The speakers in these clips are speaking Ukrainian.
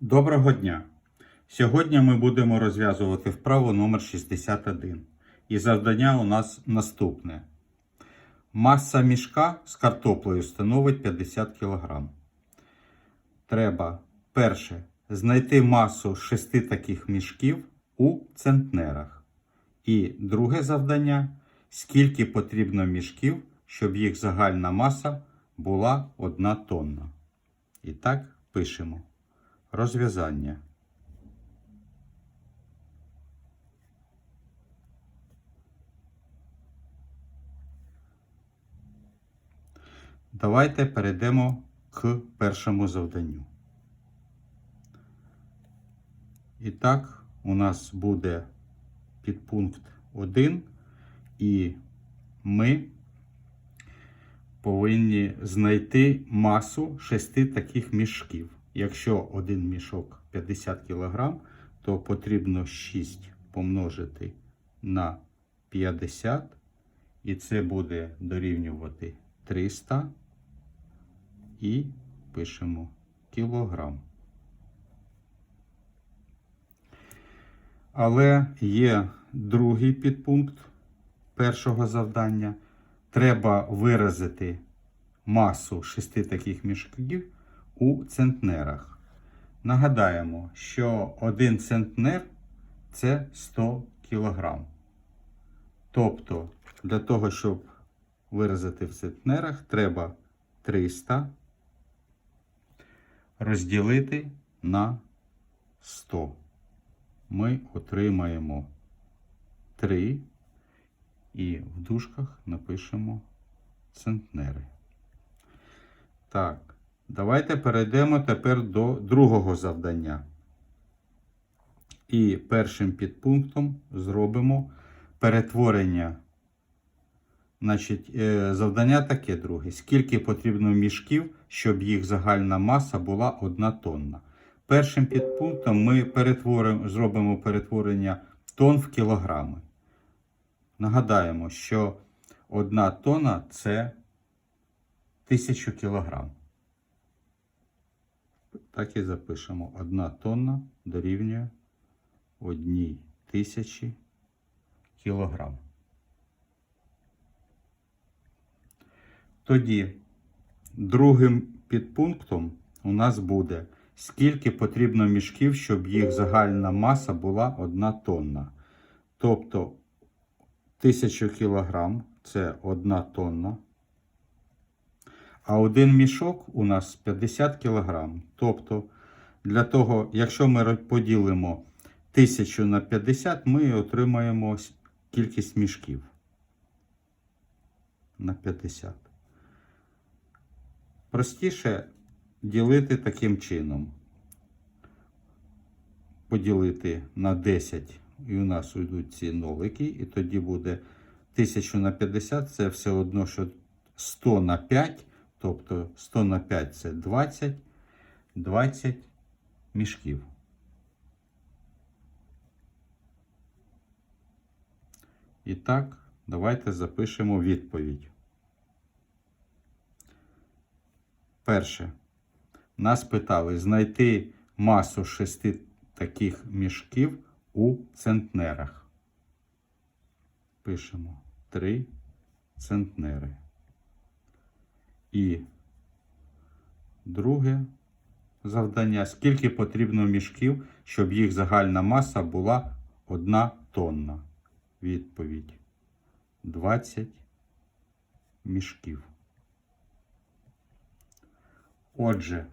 Доброго дня! Сьогодні ми будемо розв'язувати вправу номер 61. І завдання у нас наступне. Маса мішка з картоплею становить 50 кг. Треба перше знайти масу шести таких мішків у центнерах. І друге завдання скільки потрібно мішків, щоб їх загальна маса була 1 тонна. І так пишемо. Розв'язання. Давайте перейдемо к першому завданню. І так, у нас буде підпункт 1, і ми повинні знайти масу шести таких мішків. Якщо один мішок 50 кг, то потрібно 6 помножити на 50, і це буде дорівнювати 300 і пишемо кілограм. Але є другий підпункт першого завдання. Треба виразити масу шести таких мішків у центнерах. Нагадаємо, що один центнер це 100 кг. Тобто, для того, щоб виразити в центнерах, треба 300 розділити на 100. Ми отримаємо 3 і в дужках напишемо центнери. Так, давайте перейдемо тепер до другого завдання. І першим підпунктом зробимо перетворення. Значить, е, завдання таке друге. Скільки потрібно мішків, щоб їх загальна маса була 1 тонна. Першим підпунктом ми перетворимо, зробимо перетворення тонн в кілограми. Нагадаємо, що 1 тонна це 1000 кілограм. Так і запишемо. 1 тонна дорівнює 1 тисячі кілограм. Тоді другим підпунктом у нас буде, скільки потрібно мішків, щоб їх загальна маса була 1 тонна. Тобто 1000 кілограм це 1 тонна. А один мішок у нас 50 кілограм. Тобто, для того, якщо ми поділимо 1000 на 50, ми отримаємо кількість мішків на 50. Простіше ділити таким чином. Поділити на 10, і у нас уйдуть ці нолики, і тоді буде 1000 на 50, це все одно, що 100 на 5, тобто 100 на 5 це 20, 20 мішків. І так, давайте запишемо відповідь. Перше. Нас питали знайти масу шести таких мішків у центнерах. Пишемо 3 центнери. І друге завдання. Скільки потрібно мішків, щоб їх загальна маса була 1 тонна? Відповідь 20 мішків. Отже,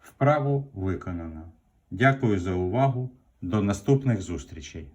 вправу виконано. Дякую за увагу. До наступних зустрічей!